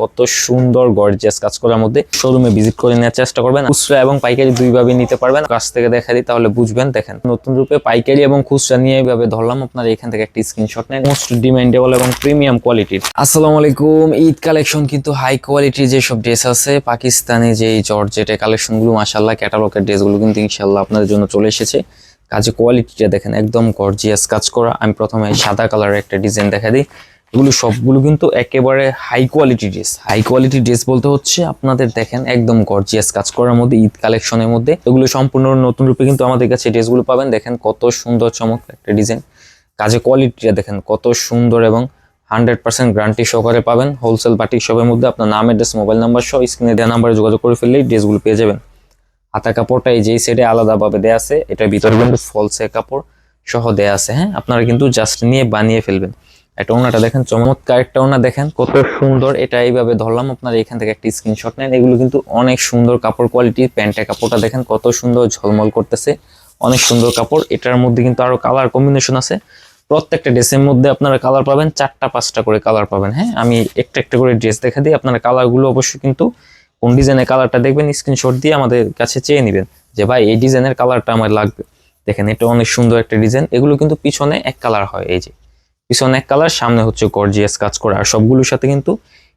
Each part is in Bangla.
কত সুন্দর গর্জিয়াস কাজ করার মধ্যে শোরুমে ভিজিট করে নেওয়ার চেষ্টা করবেন। খুচরা এবং পাইকারি দুইভাবে নিতে পারবেন। কাছ থেকে দেখা দিই, তাহলে বুঝবেন। দেখেন, নতুন রূপে পাইকারি এবং খুচরা নিয়ে এইভাবে ধরলাম। আপনারা এখান থেকে একটি স্ক্রিনশট নেন। মোস্ট ডিমান্ডেবল এবং প্রিমিয়াম কোয়ালিটির আসসালামু আলাইকুম। ঈদ কালেকশন কিন্তু হাই কোয়ালিটির যেসব ড্রেস আছে, পাকিস্তানে যে জর্জেটে কালেকশনগুলো মাসাল্লাহ ক্যাটালগের ড্রেসগুলো কিন্তু ইনশাল্লাহ আপনাদের জন্য চলে এসেছে। কাজে কোয়ালিটিটা দেখেন, একদম গর্জিয়াস কাজ করা। আমি প্রথমে সাদা কালারের একটা ডিজাইন দেখা দিই। এগুলো সবগুলো কিন্তু একেবারে high quality dress high quality dress বলতে হচ্ছে আপনাদের দেখেন একদম গর্জিয়াস কাজ করার মধ্যে, ঈদ কালেকশনের মধ্যে। এগুলো সম্পূর্ণ নতুন রূপে কিন্তু আমাদের কাছে ড্রেসগুলো পাবেন। দেখেন কত সুন্দর চমক একটা ডিজাইন কাজে কোয়ালিটিটা দেখেন কত সুন্দর এবং হান্ড্রেড পার্সেন্ট গ্যারান্টি সহকারে পাবেন। হোলসেল বাটিক শপের মধ্যে আপনার নাম অ্যাড্রেস মোবাইল নাম্বার সহ স্ক্রিনে দেওয়া নাম্বারে যোগাযোগ করে ফেললেই ড্রেসগুলো পেয়ে যাবেন। হাতা কাপড়টা এই যেই সাইডে আলাদাভাবে দেয়া আছে। এটার ভিতরে কিন্তু ফলসে কাপড় সহ দেয়া আছে হ্যাঁ? আপনারা কিন্তু জাস্ট নিয়ে বানিয়ে ফেলবেন। একটা ওনাটা দেখেন, চমৎকার একটা ওনা দেখেন, কত সুন্দর। এটা এইভাবে ধরলাম, আপনারা এখান থেকে একটা স্ক্রিনশট নেন। এগুলো কিন্তু অনেক সুন্দর কাপড় কোয়ালিটি প্যান্টের কাপড়টা দেখেন, কত সুন্দর ঝলমল করতেছে। অনেক সুন্দর কাপড়। এটার মধ্যে কিন্তু আরও কালার কম্বিনেশন আছে। প্রত্যেকটা ড্রেসের মধ্যে আপনারা কালার পাবেন, চারটা, পাঁচটা করে কালার পাবেন। হ্যাঁ আমি একটা একটা করে ড্রেস দেখা দিই। আপনারা কালারগুলো অবশ্যই কিন্তু কোন ডিজাইনের কালারটা দেখবেন স্ক্রিনশট দিয়ে আমাদের কাছে চেয়ে নেবেন যে, ভাই, এই ডিজাইনের কালারটা আমার লাগবে। দেখেন, এটা অনেক সুন্দর একটা ডিজাইন এগুলো কিন্তু পিছনে এক কালার হয়, এই যে। পিছনে এক কালার সামনে হচ্ছে গর্জিয়াস কাজ করা। আর সবগুলোর সাথে কিন্তু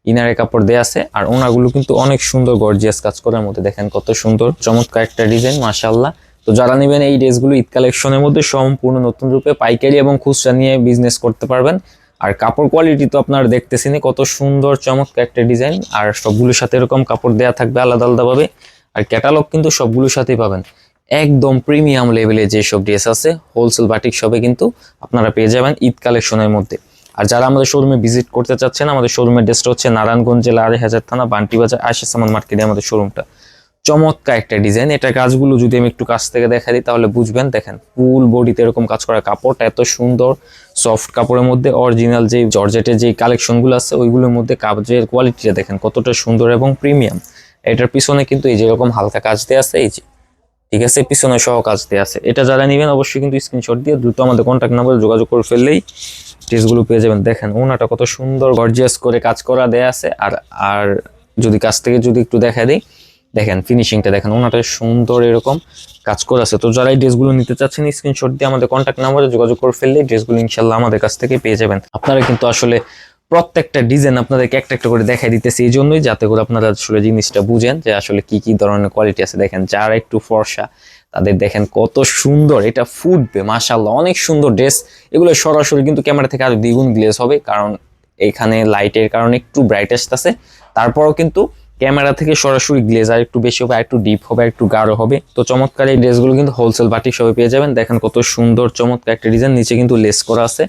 ইনারে কাপড় দেয়া আছে, আর ওনাগুলো কিন্তু অনেক সুন্দর গর্জিয়াস কাজ করার মধ্যে। দেখেন কত সুন্দর, চমৎকার একটা ডিজাইন মাশাআল্লাহ। তো যারা নেবেন এই ড্রেসগুলো ঈদ কালেকশনের মধ্যে সম্পূর্ণ নতুন রূপে পাইকারি এবং খুচরা নিয়ে বিজনেস করতে পারবেন। আর কাপড় কোয়ালিটি তো আপনারা দেখতেছেনই, কত সুন্দর, চমৎকার একটা ডিজাইন আর সবগুলোর সাথে এরকম কাপড় দেয়া থাকবে আলাদা আলাদাভাবে। আর ক্যাটালগ কিন্তু সবগুলোর সাথেই পাবেন। একদম প্রিমিয়াম লেভেলে যেসব ড্রেস আছে হোলসেল বাটিক শপে কিন্তু আপনারা পেয়ে যাবেন ঈদ কালেকশনের মধ্যে। আর যারা আমাদের শোরুমে ভিজিট করতে চাচ্ছেন, আমাদের শোরুমের ড্রেসটা হচ্ছে নারায়ণগঞ্জ জেলা আড়াই হাজার থানা বান্টি বাজার আশি সামান মার্কেটে আমাদের শোরুমটা চমৎকার একটা ডিজাইন এটা কাজগুলো যদি আমি একটু কাছ থেকে দেখা দিই, তাহলে বুঝবেন, দেখেন ফুল বডিতে এরকম কাজ করা কাপড়টা এত সুন্দর সফট কাপড়ের মধ্যে অরিজিনাল যে জর্জেটের যে কালেকশনগুলো আছে, ওইগুলোর মধ্যে কাজের কোয়ালিটিটা দেখেন কতটা সুন্দর এবং প্রিমিয়াম এটার পিছনে কিন্তু এই যেরকম হালকা কাজ দেওয়া আছে, এই যে ঠিক আছে? পিছনে সহ কাজ দেওয়া আছে। এটা যারা নেবেন অবশ্যই কিন্তু স্ক্রিনশট দিয়ে দ্রুত আমাদের কন্ট্যাক্ট নাম্বারে যোগাযোগ করে ফেললেই ড্রেসগুলো পেয়ে যাবেন। দেখেন, ওনাটা কত সুন্দর গর্জিয়াস করে কাজ করা দেয়া আছে। আর আর যদি কাছ থেকে যদি একটু দেখা দিই, দেখেন ফিনিশিংটা দেখেন ওনাটা সুন্দর এরকম কাজ করে আছে। তো যারা এই ড্রেসগুলো নিতে চাচ্ছেন স্ক্রিনশট দিয়ে আমাদের কন্ট্যাক্ট নাম্বারে যোগাযোগ করে ফেললেই ড্রেসগুলো ইনশাল্লাহ আমাদের কাছ থেকে পেয়ে যাবেন। আপনারা কিন্তু আসলে প্রত্যেকটা ডিজাইন আপনাদেরকে একটা একটা করে দেখাই দিতেছি। এই জন্যই যাতে করে আপনারা আসলে জিনিসটা বুঝেন যে আসলে কি কি ধরনের কোয়ালিটি আছে। দেখেন, যারা একটু ফর্সা, তাদের দেখেন কত সুন্দর। এটা ফুটবে মাশাল্লাহ অনেক সুন্দর ড্রেস এগুলো সরাসরি কিন্তু ক্যামেরা থেকে আরও দ্বিগুণ গ্লেজ হবে, কারণ এখানে লাইটের কারণে একটু ব্রাইটেস্ট আছে। তারপরও কিন্তু ক্যামেরা থেকে সরাসরি গ্লেজার একটু বেশি হবে, আর একটু ডিপ হবে একটু গাঢ় হবে। তো চমৎকার এই ড্রেসগুলো কিন্তু হোলসেল বাটিক সবে পেয়ে যাবেন। দেখেন কত সুন্দর, চমৎকার একটা ডিজাইন নিচে কিন্তু লেস করা আছে।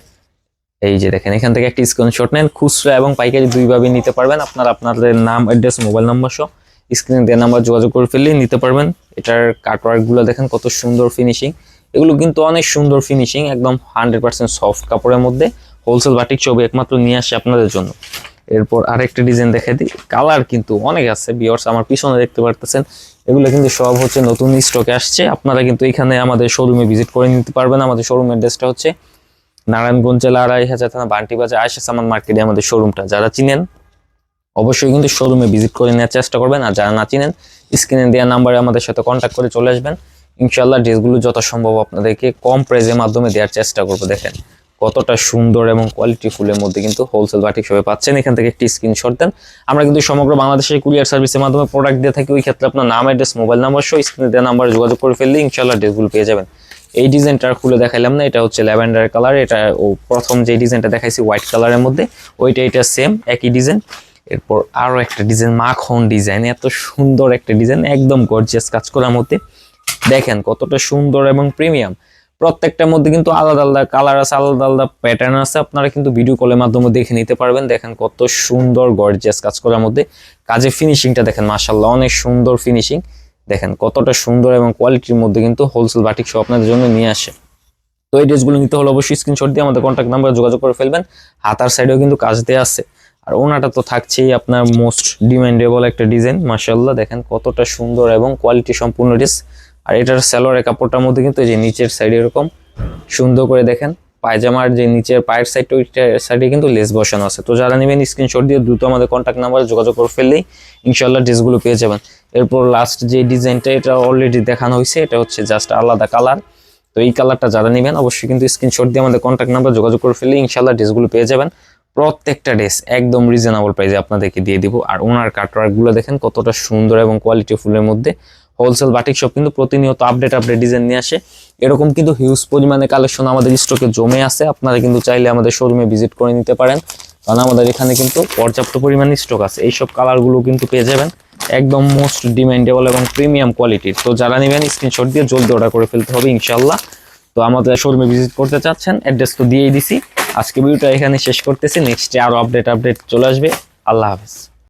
এই যে দেখেন, এখান থেকে একটা স্ক্রিনশট নেন, খুচরা এবং পাইকারি দুইভাবে নিতে পারবেন। আপনার আপনাদের নাম অ্যাড্রেস মোবাইল নাম্বার সহ স্ক্রিনে দেওয়া নাম্বার যোগাযোগ করে ফেললেই নিতে পারবেন। এটার কাটওয়ার্কগুলো দেখেন, কত সুন্দর ফিনিশিং এগুলো কিন্তু অনেক সুন্দর ফিনিশিং একদম হান্ড্রেড পার্সেন্ট সফট কাপড়ের মধ্যে। হোলসেল বাটিক ছবি একমাত্র নিয়ে আসে আপনাদের জন্য। এরপর আরেকটা ডিজাইন দেখে দিই। কালার কিন্তু অনেক আছে বিয়ার্স আমার পিছনে দেখতে পারতেছেন। এগুলো কিন্তু সব হচ্ছে নতুন স্টকে আসছে। আপনারা কিন্তু এখানে আমাদের শোরুমে ভিজিট করে নিতে পারবেন। আমাদের শোরুম অ্যাড্রেসটা হচ্ছে নারায়ণগঞ্জ জেলা আড়াই হাজার থানা বান্টি বাজার আয়সা সামান মার্কেটে আমাদের শোরুমটা যারা চিনেন, অবশ্যই কিন্তু শোরুমে ভিজিট করে নেওয়ার চেষ্টা করবেন। আর যারা না চিনেন স্ক্রিনে দেওয়া নাম্বারে আমাদের সাথে কন্ট্যাক্ট করে চলে আসবেন। ইনশাল্লাহ ড্রেসগুলো যথাসম্ভব আপনাদেরকে কম প্রাইজের মাধ্যমে দেওয়ার চেষ্টা করব, দেখেন। কতটা সুন্দর এবং কোয়ালিটি ফুলের মধ্যে কিন্তু হোলসেল বাটিক সবাই পাচ্ছেন। এখান থেকে একটি স্ক্রিনশট দেন। আমরা কিন্তু সমগ্র বাংলাদেশের কুরিয়ার সার্ভিসের মাধ্যমে প্রোডাক্ট দিয়ে থাকি। ওই ক্ষেত্রে আপনার নাম অ্যাড্রেস মোবাইল নাম্বার সহ স্ক্রিনে দেওয়া নাম্বার যোগাযোগ করে ফেললে ইনশাল্লাহ ড্রেসগুলো পেয়ে যাবেন। এই ডিজাইনটা খুলে দেখাইলাম না, এটা হচ্ছে ল্যাভেন্ডার কালার, এটা ও প্রথম যে ডিজাইনটা দেখাইছি হোয়াইট কালারের মধ্যে, ওইটা এটা সেম একই ডিজাইন। এরপর আরও একটা ডিজাইন, মাখন ডিজাইন, এত সুন্দর একটা ডিজাইন, একদম গর্জিয়াস কাজ করার মধ্যে। দেখেন কতটা সুন্দর এবং প্রিমিয়াম প্রত্যেকটার মধ্যে কিন্তু আলাদা আলাদা কালার আছে, আলাদা আলাদা প্যাটার্ন আছে, আপনারা কিন্তু ভিডিও কলের মাধ্যমে দেখে নিতে পারবেন। দেখেন কত সুন্দর গর্জিয়াস কাজ করার মধ্যে। কাজের ফিনিশিংটা দেখেন মাসাল্লাহ অনেক সুন্দর ফিনিশিং দেখেন কতটা সুন্দর এবং কোয়ালিটির মধ্যে কিন্তু হোলসেল বাটিক শো আপনাদের জন্য নিয়ে আসে। তো এই ড্রেসগুলো নিতে হলে অবশ্যই স্ক্রিনশট দিয়ে আমাদের কন্ট্যাক্ট নাম্বারে যোগাযোগ করে ফেলবেন। হাতার সাইডেও কিন্তু কাজ দেওয়া আছে। আর ওনাটা তো থাকছেই আপনার মোস্ট ডিমান্ডেবল একটা ডিজাইন মাসাল্লাহ দেখেন কতটা সুন্দর এবং কোয়ালিটি সম্পূর্ণ ড্রেস আর এটার স্যালোয়ারের কাপড়টার মধ্যে কিন্তু এই যে নিচের সাইডে এরকম সুন্দর করে দেখেন, পায়জামার যে নিচের পায়ের সাইডটা ওই সাইডে কিন্তু লেস বসানো আছে। তো যারা নেবেন স্ক্রিনশট দিয়ে দ্রুত আমাদের কন্ট্যাক্ট নাম্বারে যোগাযোগ করে ফেললেই ইনশাল্লাহ ড্রেসগুলো পেয়ে যাবেন। এরপর লাস্ট যে ডিজাইনটা এটা অলরেডি দেখানো হয়েছে এটা হচ্ছে জাস্ট আলাদা কালার তো এই কালারটা যারা নেবেন, অবশ্যই কিন্তু স্ক্রিনশট দিয়ে আমাদের কন্ট্যাক্ট নাম্বার যোগাযোগ করে ফেললে ইনশাল্লাহ ড্রেসগুলো পেয়ে যাবেন। প্রত্যেকটা ড্রেস একদম রিজনেবল প্রাইসে আপনাদেরকে দিয়ে দিব। আর ওনার কাটওয়ার্কগুলো দেখেন কতটা সুন্দর এবং কোয়ালিটি ফুলের মধ্যে। হোলসেল বাটিক শপ কিন্তু প্রতিনিয়ত আপডেট আপডেট ডিজাইন নিয়ে আসে। এরকম কিন্তু হিউজ পরিমাণে কালেকশন আমাদের স্টকে জমে আছে। আপনারা কিন্তু চাইলে আমাদের শোরুমে ভিজিট করে নিতে পারেন। কারণ আমাদের এখানে কিন্তু পর্যাপ্ত পরিমাণে স্টক আছে। এইসব কালারগুলো কিন্তু পেয়ে যাবেন। একদম মোস্ট ডিমান্ডেবল এবং প্রিমিয়াম কোয়ালিটির। তো যারা নেবেন, স্ক্রিনশট দিয়ে জলদি অর্ডার করে ফেলতে হবে ইনশাল্লাহ তো আমাদের শোরুমে ভিজিট করতে চাচ্ছেন অ্যাড্রেস তো দিয়েই দিছি। আজকে ভিডিওটা এখানে শেষ করতেছি। নেক্সটে আরও আপডেট আপডেট চলে আসবে। আল্লাহ হাফেজ।